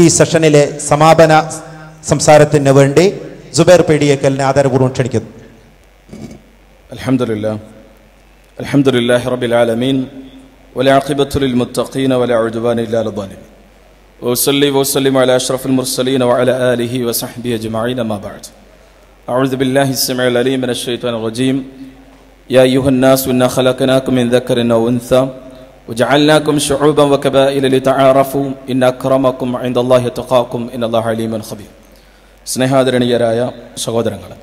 ഈ സെഷനിലെ സമാപന സംസാരത്തിന് വേണ്ടി ജുബൈർ പേടിയേക്കലിനെ ആദരപൂർവ്വം ക്ഷണിക്കുന്നു الحمد لله الحمد لله رب العالمين والعاقبة للمتقين ولا عدوان إلا على الظالمين وأصلي وأسلم على أشرف المرسلين وعلى آله وصحبه أجمعين ما بعد أعوذ بالله السميع العليم من الشيطان الرجيم يا أيها الناس إنا خلقناكم من ذكر أو أنثى وجعلناكم شعوبا وكبائل لتعارفوا إن أكرمكم عند الله يتقاكم إن الله عليم خبير സ്നേഹാദരണീയരായ സഹോദരങ്ങളെ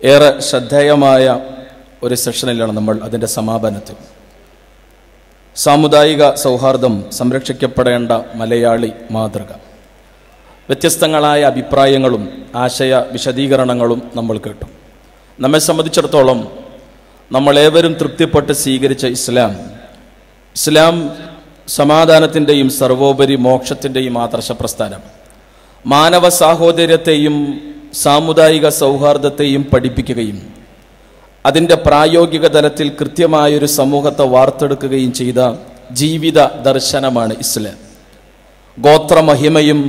ഏറെ ശ്രദ്ധേയമായ ഒരു സെഷനിലാണ് നമ്മൾ അതിൻ്റെ സമാപനത്തിൽ സാമുദായിക സൗഹാർദ്ദം സംരക്ഷിക്കപ്പെടേണ്ട മലയാളി മാതൃക വ്യത്യസ്തങ്ങളായ അഭിപ്രായങ്ങളും ആശയ വിശദീകരണങ്ങളും നമ്മൾ കേട്ടു നമ്മെ സംബന്ധിച്ചിടത്തോളം നമ്മളേവരും തൃപ്തിപ്പെട്ട് സ്വീകരിച്ച ഇസ്ലാം ഇസ്ലാം സമാധാനത്തിന്റെയും സർവോപരി മോക്ഷത്തിന്റെയും ആദർശ പ്രസ്ഥാനം മാനവ സാഹോദര്യത്തെയും സാമുദായിക സൗഹാർദ്ദത്തെയും പഠിപ്പിക്കുകയും അതിന്റെ പ്രായോഗിക തലത്തിൽ കൃത്യമായൊരു സമൂഹത്തെ വാർത്തെടുക്കുകയും ചെയ്ത ജീവിത ദർശനമാണ് ഇസ്ലാം. ഗോത്രമഹിമയും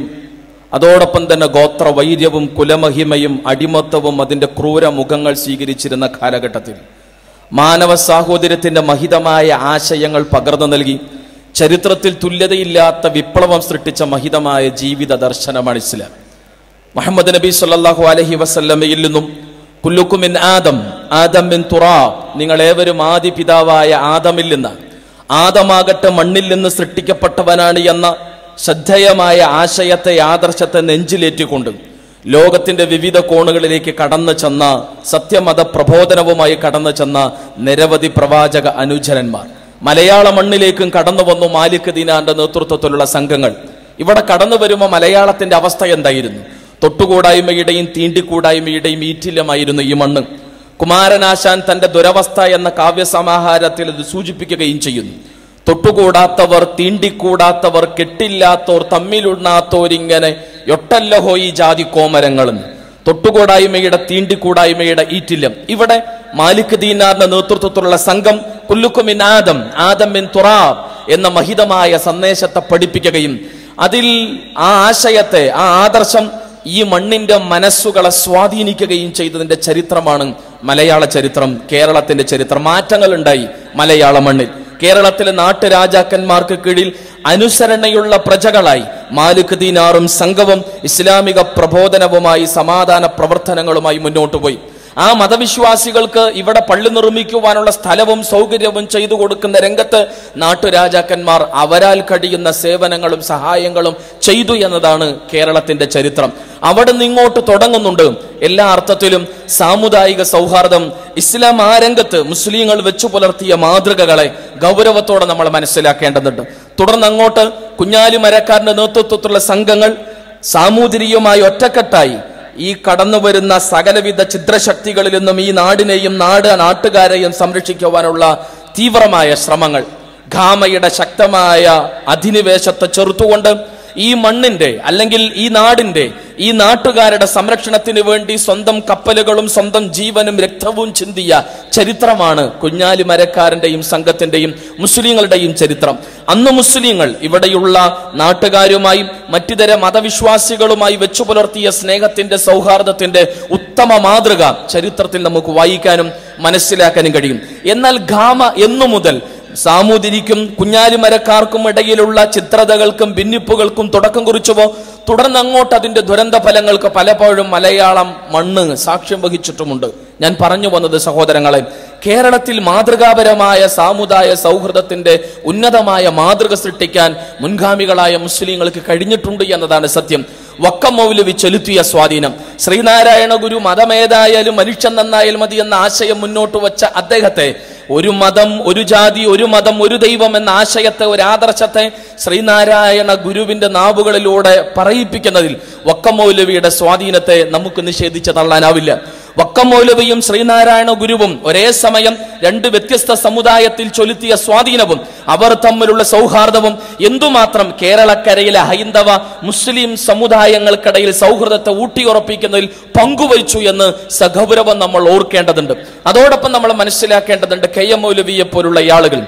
അതോടൊപ്പം തന്നെ ഗോത്രവൈര്യവും കുലമഹിമയും അടിമത്തവും അതിന്റെ ക്രൂര മുഖങ്ങൾ സ്വീകരിച്ചിരുന്ന കാലഘട്ടത്തിൽ മാനവ സാഹോദര്യത്തിന്റെ മഹിതമായ ആശയങ്ങൾ പകർന്നു നൽകി. ചരിത്രത്തിൽ തുല്യതയില്ലാത്ത വിപ്ലവം സൃഷ്ടിച്ച മഹിതമായ ജീവിത ദർശനമാണ് ഇസ്ലാം. മുഹമ്മദ് നബി സല്ലാഹു അലഹി വസല്ലമയിൽ നിന്നും കുല്ലുക്കുമിൻ ആദം ആദം മിൻ തുറാ നിങ്ങൾ ഏവരും ആദി പിതാവായ ആദമിൽ നിന്ന് ആദമാകട്ടെ മണ്ണിൽ നിന്ന് സൃഷ്ടിക്കപ്പെട്ടവനാണ് എന്ന ശ്രദ്ധേയമായ ആശയത്തെ ആദർശത്തെ നെഞ്ചിലേറ്റിക്കൊണ്ട് ലോകത്തിന്റെ വിവിധ കോണുകളിലേക്ക് കടന്നു ചെന്ന സത്യമത പ്രബോധനവുമായി കടന്നു ചെന്ന നിരവധി പ്രവാചക അനുചരന്മാർ. മലയാള മണ്ണിലേക്കും കടന്നു വന്നു മാലിക് ദീനാന്റെ നേതൃത്വത്തിലുള്ള സംഘങ്ങൾ. ഇവിടെ കടന്നു വരുമ്പോൾ മലയാളത്തിന്റെ അവസ്ഥ എന്തായിരുന്നു? തൊട്ടുകൂടായ്മയുടെയും തീണ്ടിക്കൂടായ്മയുടെയും ഈറ്റില്ലമായിരുന്നു ഈ മണ്ണ്. കുമാരനാശാൻ തന്റെ ദുരവസ്ഥ എന്ന കാവ്യസമാഹാരത്തിൽ ഇത് സൂചിപ്പിക്കുകയും ചെയ്യുന്നു. തൊട്ടുകൂടാത്തവർ തീണ്ടിക്കൂടാത്തവർ കെട്ടില്ലാത്തോർ തമ്മിലുണ്ണാത്തോരിങ്ങനെ ഒട്ടല്ലഹോ ഈ ജാതി കോമരങ്ങളെന്ന് തൊട്ടുകൂടായ്മയുടെ തീണ്ടിക്കൂടായ്മയുടെ ഈറ്റില്ലം ഇവിടെ മാലിക് ദീനാറിന്റെ നേതൃത്വത്തിലുള്ള സംഘം കുല്ലുക്കുമിൻ ആദം ആദം മിൻ തുറാബ് എന്ന മഹിതമായ സന്ദേശത്തെ പഠിപ്പിക്കുകയും അതിൽ ആ ആശയത്തെ ആ ആദർശം ഈ മണ്ണിന്റെ മനസ്സുകളെ സ്വാധീനിക്കുകയും ചെയ്തതിന്റെ ചരിത്രമാണ് മലയാള ചരിത്രം കേരളത്തിന്റെ ചരിത്രം. മാറ്റങ്ങൾ ഉണ്ടായി മലയാള മണ്ണിൽ. കേരളത്തിലെ നാട്ടുരാജാക്കന്മാർക്ക് കീഴിൽ അനുസരണയുള്ള പ്രജകളായി മാലിക് ദീനാറും സംഘവും ഇസ്ലാമിക പ്രബോധനവുമായി സമാധാന പ്രവർത്തനങ്ങളുമായി മുന്നോട്ട് പോയി. ആ മതവിശ്വാസികൾക്ക് ഇവിടെ പള്ളി നിർമ്മിക്കുവാനുള്ള സ്ഥലവും സൗകര്യവും ചെയ്തു കൊടുക്കുന്ന രംഗത്ത് നാട്ടുരാജാക്കന്മാർ അവരാൽ കഴിയുന്ന സേവനങ്ങളും സഹായങ്ങളും ചെയ്തു എന്നതാണ് കേരളത്തിന്റെ ചരിത്രം. അവിടെ നിങ്ങോട്ട് തുടങ്ങുന്നുണ്ട്. എല്ലാ അർത്ഥത്തിലും സാമുദായിക സൗഹാർദ്ദം ഇസ്ലാം ആ രംഗത്ത് മുസ്ലിങ്ങൾ വെച്ചു പുലർത്തിയ മാതൃകകളെ ഗൗരവത്തോടെ നമ്മൾ മനസ്സിലാക്കേണ്ടതുണ്ട്. തുടർന്ന് അങ്ങോട്ട് കുഞ്ഞാലി മരക്കാരന്റെ നേതൃത്വത്തിലുള്ള സംഘങ്ങൾ സാമൂതിരിയുമായി ഒറ്റക്കെട്ടായി. ഈ കടന്നു വരുന്ന സകലവിധ ചിത്രശക്തികളിൽ നിന്നും ഈ നാടിനെയും നാട് നാട്ടുകാരെയും സംരക്ഷിക്കുവാനുള്ള തീവ്രമായ ശ്രമങ്ങൾ. ഖാമയുടെ ശക്തമായ അധിനിവേശത്തെ ചെറുത്തുകൊണ്ട് ഈ മണ്ണിന്റെ അല്ലെങ്കിൽ ഈ നാടിന്റെ ഈ നാട്ടുകാരുടെ സംരക്ഷണത്തിന് വേണ്ടി സ്വന്തം കപ്പലുകളും സ്വന്തം ജീവനും രക്തവും ചിന്തിയ ചരിത്രമാണ് കുഞ്ഞാലി മരക്കാരന്റെയും സംഘത്തിന്റെയും മുസ്ലിങ്ങളുടെയും ചരിത്രം. അന്ന് മുസ്ലിങ്ങൾ ഇവിടെയുള്ള നാട്ടുകാരുമായും മറ്റിതര മതവിശ്വാസികളുമായി വെച്ചു പുലർത്തിയ സ്നേഹത്തിന്റെ സൗഹാർദ്ദത്തിന്റെ ഉത്തമ മാതൃക ചരിത്രത്തിൽ നമുക്ക് വായിക്കാനും മനസ്സിലാക്കാനും കഴിയും. എന്നാൽ ഗാമ എന്നു മുതൽ സാമൂതിരിക്കും കുഞ്ഞാലിമരക്കാർക്കും ഇടയിലുള്ള ചിത്രതകൾക്കും ഭിന്നിപ്പുകൾക്കും തുടക്കം കുറിച്ചുവോ തുടർന്ന് അങ്ങോട്ട് അതിന്റെ ദുരന്ത ഫലങ്ങൾക്ക് പലപ്പോഴും മലയാളം മണ്ണ് സാക്ഷ്യം വഹിച്ചിട്ടുമുണ്ട്. ഞാൻ പറഞ്ഞു വന്നത് സഹോദരങ്ങളെ കേരളത്തിൽ മാതൃകാപരമായ സാമുദായ സൗഹൃദത്തിന്റെ ഉന്നതമായ മാതൃക സൃഷ്ടിക്കാൻ മുൻഗാമികളായ മുസ്ലിങ്ങൾക്ക് കഴിഞ്ഞിട്ടുണ്ട് എന്നതാണ് സത്യം. വക്കം മൗലവി ചെലുത്തിയ സ്വാധീനം. ശ്രീനാരായണ ഗുരു മതമേതായാലും മനുഷ്യൻ നന്നായാലും മതി എന്ന ആശയം മുന്നോട്ട് വച്ച അദ്ദേഹത്തെ ഒരു മതം ഒരു ജാതി ഒരു മതം ഒരു ദൈവം എന്ന ആശയത്തെ ഒരു ആദർശത്തെ ശ്രീനാരായണ ഗുരുവിന്റെ നാവുകളിലൂടെ പറയിപ്പിക്കുന്നതിൽ വക്കം മൗലവിയുടെ സ്വാധീനത്തെ നമുക്ക് നിഷേധിച്ച് തള്ളാനാവില്ല. വക്കം മൗലവിയും ശ്രീനാരായണ ഗുരുവും ഒരേ സമയം രണ്ട് വ്യത്യസ്ത സമുദായത്തിൽ ചൊലുത്തിയ സ്വാധീനവും അവർ തമ്മിലുള്ള സൗഹാർദ്ദവും എന്തുമാത്രം കേരളക്കരയിലെ ഹൈന്ദവ മുസ്ലിം സമുദായങ്ങൾക്കിടയിൽ സൗഹൃദത്തെ ഊട്ടിയുറപ്പിക്കുന്നതിൽ പങ്കുവഹിച്ചു എന്ന് സഗൗരവം നമ്മൾ ഓർക്കേണ്ടതുണ്ട്. അതോടൊപ്പം നമ്മൾ മനസ്സിലാക്കേണ്ടതുണ്ട് കെ എം മൗലവിയെ പോലുള്ള ആളുകൾ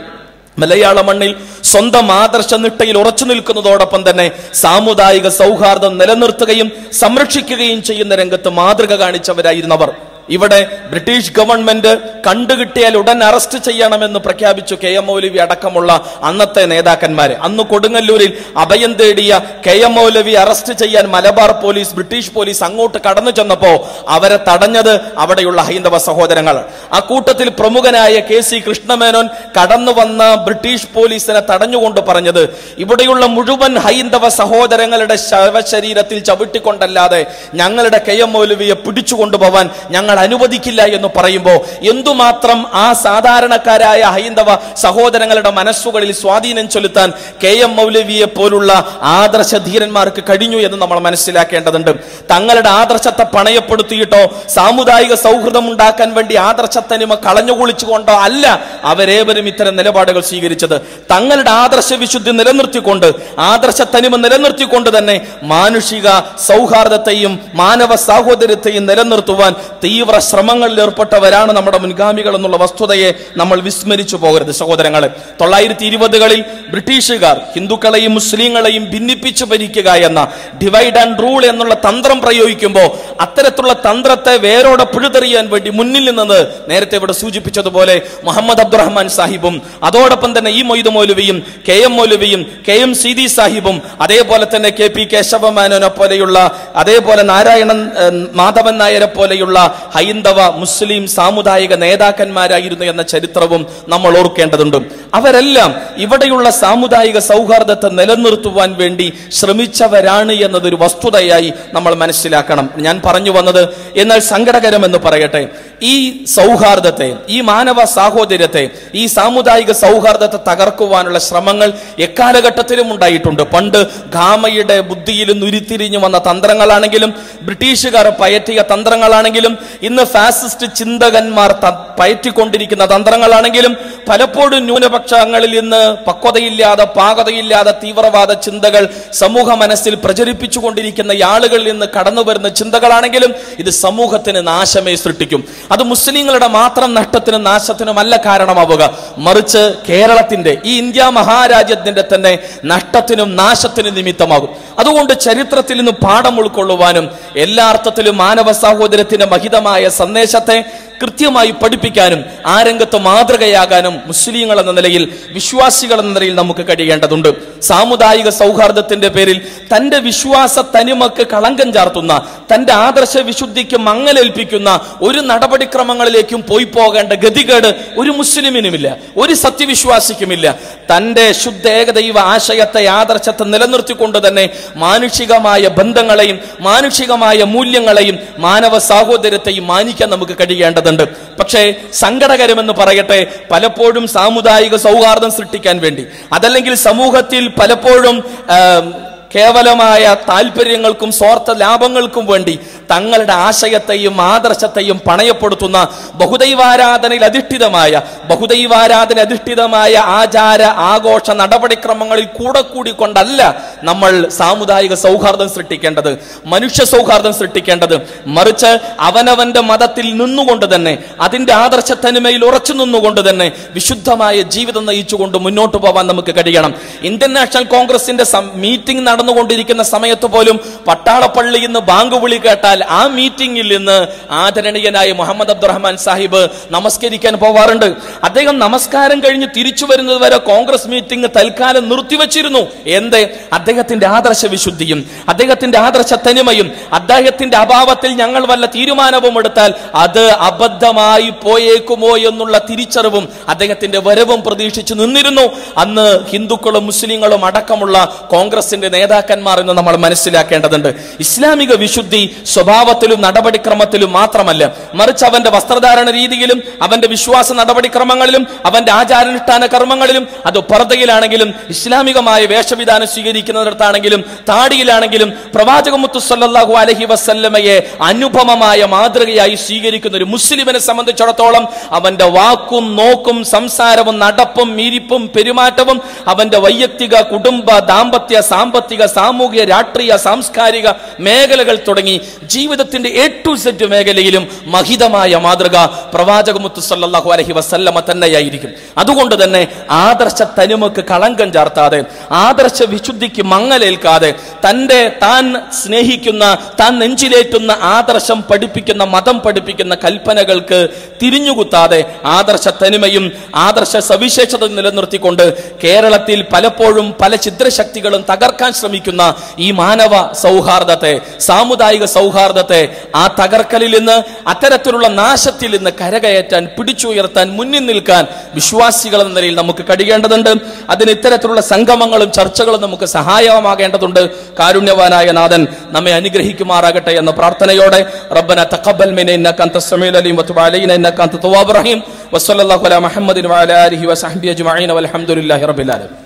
മലയാള മണ്ണിൽ സ്വന്തം ആദർശ നിട്ടയിൽ ഉറച്ചു നിൽക്കുന്നതോടൊപ്പം തന്നെ സാമുദായിക സൗഹാർദ്ദം നിലനിർത്തുകയും സംരക്ഷിക്കുകയും ചെയ്യുന്ന രംഗത്ത് മാതൃക കാണിച്ചവരായിരുന്നവർ ഇവിടെ ബ്രിട്ടീഷ് ഗവൺമെന്റ് കണ്ടുകിട്ടിയാൽ ഉടൻ അറസ്റ്റ് ചെയ്യണമെന്ന് പ്രഖ്യാപിച്ചു കെ എം മൗലവി അടക്കമുള്ള അന്നത്തെ നേതാക്കന്മാരെ. അന്ന് കൊടുങ്ങല്ലൂരിൽ അഭയം തേടിയ കെ എം മൗലവി അറസ്റ്റ് ചെയ്യാൻ മലബാർ പോലീസ് ബ്രിട്ടീഷ് പോലീസ് അങ്ങോട്ട് കടന്നു ചെന്നപ്പോ അവരെ തടഞ്ഞത് അവിടെയുള്ള ഹൈന്ദവ സഹോദരങ്ങൾ ആ കൂട്ടത്തിൽ പ്രമുഖനായ കെ സി കൃഷ്ണമേനോൻ കടന്നു വന്ന ബ്രിട്ടീഷ് പോലീസിനെ തടഞ്ഞുകൊണ്ട് പറഞ്ഞത് ഇവിടെയുള്ള മുഴുവൻ ഹൈന്ദവ സഹോദരങ്ങളുടെ ശവശരീരത്തിൽ ചവിട്ടിക്കൊണ്ടല്ലാതെ ഞങ്ങളുടെ കെ എം മൗലവിയെ പിടിച്ചുകൊണ്ടുപോവാൻ ഞങ്ങൾ അനുവദിക്കില്ല എന്ന് പറയുമ്പോൾ എന്തുമാത്രം ആ സാധാരണക്കാരായ ഹൈന്ദവ സഹോദരങ്ങളുടെ മനസ്സുകളിൽ സ്വാധീനം ചെലുത്താൻ കെ എം മൗലവിയെ പോലുള്ള ആദർശ ധീരന്മാർക്ക് കഴിഞ്ഞു എന്ന് നമ്മൾ മനസ്സിലാക്കേണ്ടതുണ്ട്. തങ്ങളുടെ ആദർശത്തെ പണയപ്പെടുത്തിയിട്ടോ സാമുദായിക സൗഹൃദം ഉണ്ടാക്കാൻ വേണ്ടി ആദർശത്തനിമ കളഞ്ഞുകുളിച്ചുകൊണ്ടോ അല്ല അവരേവരും ഇത്തരം നിലപാടുകൾ സ്വീകരിച്ചത്. തങ്ങളുടെ ആദർശ വിശുദ്ധി നിലനിർത്തിക്കൊണ്ട് ആദർശ തനിമ നിലനിർത്തിക്കൊണ്ട് തന്നെ മാനുഷിക സൗഹാർദ്ദത്തെയും മാനവ സാഹോദര്യത്തെയും നിലനിർത്തുവാൻ തീവ്ര ശ്രമങ്ങളിൽ ഏർപ്പെട്ടവരാണ് നമ്മുടെ മുൻഗാമികൾ എന്നുള്ള വസ്തുതയെ നമ്മൾ വിസ്മരിച്ചു പോകരുത് സഹോദരങ്ങളെ. തൊള്ളായിരത്തി ഇരുപതുകളിൽ ബ്രിട്ടീഷുകാർ ഹിന്ദുക്കളെയും മുസ്ലിങ്ങളെയും ഭിന്നിപ്പിച്ചു ഭരിക്കുക എന്ന ഡിവൈഡ് ആൻഡ് റൂൾ എന്നുള്ള തന്ത്രം പ്രയോഗിക്കുമ്പോൾ അത്തരത്തിലുള്ള തന്ത്രത്തെ വേരോടെ പിഴുതെറിയാൻ വേണ്ടി മുന്നിൽ നിന്നത് നേരത്തെ ഇവിടെ സൂചിപ്പിച്ചതുപോലെ മുഹമ്മദ് അബ്ദുറഹ്മാൻ സാഹിബും അതോടൊപ്പം തന്നെ ഈ മൊയ്ത് മൗലവിയും കെ എം മൗലവിയും കെ എം സീതി സാഹിബും അതേപോലെ തന്നെ കെ പി കേശവമേനോനെ പോലെയുള്ള അതേപോലെ നാരായണൻ മാധവൻ നായരെ പോലെയുള്ള ഹൈന്ദവ മുസ്ലിം സാമുദായിക നേതാക്കന്മാരായിരുന്നു എന്ന ചരിത്രവും നമ്മൾ ഓർക്കേണ്ടതുണ്ട്. അവരെല്ലാം ഇവിടെയുള്ള സാമുദായിക സൗഹാർദ്ദത്തെ നിലനിർത്തുവാൻ വേണ്ടി ശ്രമിച്ചവരാണ് എന്നതൊരു വസ്തുതയായി നമ്മൾ മനസ്സിലാക്കണം. ഞാൻ പറഞ്ഞു വന്നത് എന്നാൽ സങ്കടകരമെന്ന് പറയട്ടെ. ഈ സൗഹാർദ്ദത്തെ ഈ മാനവ സാഹോദര്യത്തെ ഈ സാമുദായിക സൗഹാർദ്ദത്തെ തകർക്കുവാനുള്ള ശ്രമങ്ങൾ എക്കാലഘട്ടത്തിലും ഉണ്ടായിട്ടുണ്ട്. പണ്ട് ഗാമയുടെ ബുദ്ധിയിലും ഉരുത്തിരിഞ്ഞു വന്ന തന്ത്രങ്ങളാണെങ്കിലും ബ്രിട്ടീഷുകാർ പയറ്റിയ തന്ത്രങ്ങളാണെങ്കിലും ഇന്ന് ഫാസിസ്റ്റ് ചിന്തകന്മാർ പയറ്റിക്കൊണ്ടിരിക്കുന്ന തന്ത്രങ്ങളാണെങ്കിലും പലപ്പോഴും ന്യൂനപക്ഷങ്ങളിൽ ഇന്ന് പക്വതയില്ലാതെ പാകതയില്ലാതെ തീവ്രവാദ ചിന്തകൾ സമൂഹ മനസ്സിൽ പ്രചരിപ്പിച്ചുകൊണ്ടിരിക്കുന്ന ആളുകളിൽ നിന്ന് കടന്നു വരുന്ന ചിന്തകളാണെങ്കിലും ഇത് സമൂഹത്തിന് നാശമേ സൃഷ്ടിക്കും. അത് മുസ്ലിങ്ങളുടെ മാത്രം നഷ്ടത്തിനും നാശത്തിനുമല്ല കാരണമാവുക. മറിച്ച് കേരളത്തിന്റെ ഈ ഇന്ത്യ മഹാരാജ്യത്തിന്റെ തന്നെ നഷ്ടത്തിനും നാശത്തിനും നിമിത്തമാകും. അതുകൊണ്ട് ചരിത്രത്തിൽ നിന്ന് പാഠം ഉൾക്കൊള്ളുവാനും എല്ലാ അർത്ഥത്തിലും മാനവ സാഹോദര്യത്തിന്റെ മഹിതമായ സന്ദേശത്തെ കൃത്യമായി പഠിപ്പിക്കാനും ആ രംഗത്ത് മാതൃകയാകാനും മുസ്ലിങ്ങൾ എന്ന നിലയിൽ വിശ്വാസികൾ എന്ന നിലയിൽ നമുക്ക് കഴിയേണ്ടതുണ്ട്. സാമുദായിക സൗഹാർദ്ദത്തിന്റെ പേരിൽ തന്റെ വിശ്വാസ തനിമക്ക് കളങ്കം ചാർത്തുന്ന തന്റെ ആദർശ വിശുദ്ധിക്ക് മങ്ങലേൽപ്പിക്കുന്ന ഒരു നടപടിക്രമങ്ങളിലേക്കും പോയി പോകേണ്ട ഗതികേട് ഒരു മുസ്ലിമിനുമില്ല ഒരു സത്യവിശ്വാസിക്കുമില്ല. തന്റെ ശുദ്ധ ഏകദൈവ ആശയത്തെ ആദർശത്തെ നിലനിർത്തിക്കൊണ്ട് തന്നെ മാനുഷികമായ ബന്ധങ്ങളെയും മാനുഷികമായ മൂല്യങ്ങളെയും മാനവ സാഹോദര്യത്തെയും മാനിക്കാൻ നമുക്ക് കഴിയേണ്ടതുണ്ട്. പക്ഷേ സങ്കടകരമെന്ന് പറയട്ടെ പലപ്പോഴും സാമുദായിക സൗഹാർദ്ദം സൃഷ്ടിക്കാൻ വേണ്ടി. അതല്ലെങ്കിൽ സമൂഹത്തിൽ പലപ്പോഴും കേവലമായ താല്പര്യങ്ങൾക്കും സ്വാർത്ഥ ലാഭങ്ങൾക്കും വേണ്ടി തങ്ങളുടെ ആശയത്തെയും ആദർശത്തെയും പണയപ്പെടുത്തുന്ന ബഹുദൈവാരാധനയിൽ അധിഷ്ഠിതമായ ബഹുദൈവാരാധന അധിഷ്ഠിതമായ ആചാര ആഘോഷ നടപടിക്രമങ്ങളിൽ കൂടെ കൂടി കൊണ്ടല്ല നമ്മൾ സാമുദായിക സൗഹാർദ്ദം സൃഷ്ടിക്കേണ്ടത് മനുഷ്യ സൗഹാർദ്ദം സൃഷ്ടിക്കേണ്ടത്. മറിച്ച് അവനവന്റെ മതത്തിൽ നിന്നുകൊണ്ട് തന്നെ അതിന്റെ ആദർശ തനിമയിൽ ഉറച്ചു നിന്നുകൊണ്ട് തന്നെ വിശുദ്ധമായ ജീവിതം നയിച്ചുകൊണ്ട് മുന്നോട്ട് പോകാൻ നമുക്ക് കഴിയണം. ഇന്ത്യൻ നാഷണൽ കോൺഗ്രസിന്റെ മീറ്റിംഗ് നടന്നുകൊണ്ടിരിക്കുന്ന സമയത്ത് പോലും പട്ടാളപ്പള്ളിയിൽ നിന്ന് ബാങ്ക് വിളി കേട്ടാൽ ആ മീറ്റിംഗിൽ നിന്ന് ആദരണീയനായ മുഹമ്മദ് അബ്ദുറഹ്മാൻ സാഹിബ് നമസ്കരിക്കാൻ പോവാറുണ്ട്. അദ്ദേഹം നമസ്കാരം കഴിഞ്ഞ് തിരിച്ചു വരുന്നത് വരെ കോൺഗ്രസ് മീറ്റിംഗ് തൽക്കാലം നിർത്തിവച്ചിരുന്നു. എന്തേ? അദ്ദേഹത്തിന്റെ ആദർശ വിശുദ്ധിയും അദ്ദേഹത്തിന്റെ ആദർശ തനിമയും അദ്ദേഹത്തിന്റെ അഭാവത്തിൽ ഞങ്ങൾ വല്ല തീരുമാനവും എടുത്താൽ അത് അബദ്ധമായി പോയേക്കുമോ എന്നുള്ള തിരിച്ചറിവും അദ്ദേഹത്തിന്റെ വരവും പ്രതീക്ഷിച്ചു നിന്നിരുന്നു. അന്ന് ഹിന്ദുക്കളും മുസ്ലിങ്ങളും അടക്കമുള്ള കോൺഗ്രസിന്റെ നേതാക്കന്മാർ എന്ന് നമ്മൾ മനസ്സിലാക്കേണ്ടതുണ്ട്. ഇസ്ലാമിക വിശുദ്ധി സ്വഭാവത്തിലും നടപടിക്രമത്തിലും മാത്രമല്ല. മറിച്ച് അവന്റെ വസ്ത്രധാരണ രീതിയിലും അവന്റെ വിശ്വാസ നടപടിക്രമങ്ങളിലും അവന്റെ ആചാരാനുഷ്ഠാന കർമ്മങ്ങളിലും അത് പുറത്തയിലാണെങ്കിലും ഇസ്ലാമികമായ വേഷവിധാനം സ്വീകരിക്കുന്നിടത്താണെങ്കിലും താടിയിലാണെങ്കിലും പ്രവാചക മുത്തു സല്ലാഹു അലൈഹി വസല്ലമയെ അനുപമമായ മാതൃകയായി സ്വീകരിക്കുന്ന ഒരു മുസ്ലിമിനെ സംബന്ധിച്ചിടത്തോളം അവന്റെ വാക്കും നോക്കും സംസാരവും നടപ്പും മീരിപ്പും പെരുമാറ്റവും അവന്റെ വൈയക്തിക കുടുംബ ദാമ്പത്യ സാമ്പത്തിക സാമൂഹിക രാഷ്ട്രീയ സാംസ്കാരിക മേഖലകൾ തുടങ്ങി ജീവിതത്തിന്റെ എ ടു സെറ്റ് മേഖലയിലും മഹിതമായ മാതൃക പ്രവാചക മുത്തു സല്ലല്ലാഹു അലൈഹി വസല്ലമ തന്നെയായിരിക്കും. അതുകൊണ്ട് തന്നെ ആദർശ തനിമക്ക് കളങ്കം ചാർത്താതെ ആദർശ വിശുദ്ധിക്ക് മങ്ങലേൽക്കാതെ തന്റെ താൻ സ്നേഹിക്കുന്ന താൻ നെഞ്ചിലേറ്റുന്ന ആദർശം പഠിപ്പിക്കുന്ന മതം പഠിപ്പിക്കുന്ന കൽപ്പനകൾക്ക് തിരിഞ്ഞുകുത്താതെ ആദർശ തനിമയും ആദർശ സവിശേഷത നിലനിർത്തിക്കൊണ്ട് കേരളത്തിൽ പലപ്പോഴും പല ചിത്രശക്തികളും തകർക്കാൻ ശ്രമിക്കുന്ന ഈ മാനവ സൗഹാർദ്ദത്തെ സാമുദായിക സൗഹാർദ്ദത്തെ ആ തകർക്കലിൽ നിന്ന് അത്തരത്തിലുള്ള നാശത്തിൽ നിന്ന് കരകയറ്റാൻ പിടിച്ചുയർത്താൻ മുന്നിൽ നിൽക്കാൻ വിശ്വാസികൾ എന്ന നിലയിൽ നമുക്ക് കഴിയേണ്ടതുണ്ട് അതിന് ഇത്തരത്തിലുള്ള സംഗമങ്ങളും ചർച്ചകളും നമുക്ക് സഹായമാകേണ്ടതുണ്ട് കാരുണ്യവാനായ നാഥൻ നമ്മെ അനുഗ്രഹിക്കുമാറാകട്ടെ എന്ന പ്രാർത്ഥനയോടെ റബ്ബന തഖബ്ബൽ മിന ഇന്നക അൻത സമീഉൽ അലീം വതുബ് അലൈന ഇന്നക അൻത തവ്വാബുർ റഹീം. വസല്ലല്ലാഹു അലാ മുഹമ്മദിൻ വഅലാ വൽഹംദുലില്ലാഹി റബ്ബിൽ ആലമീൻ.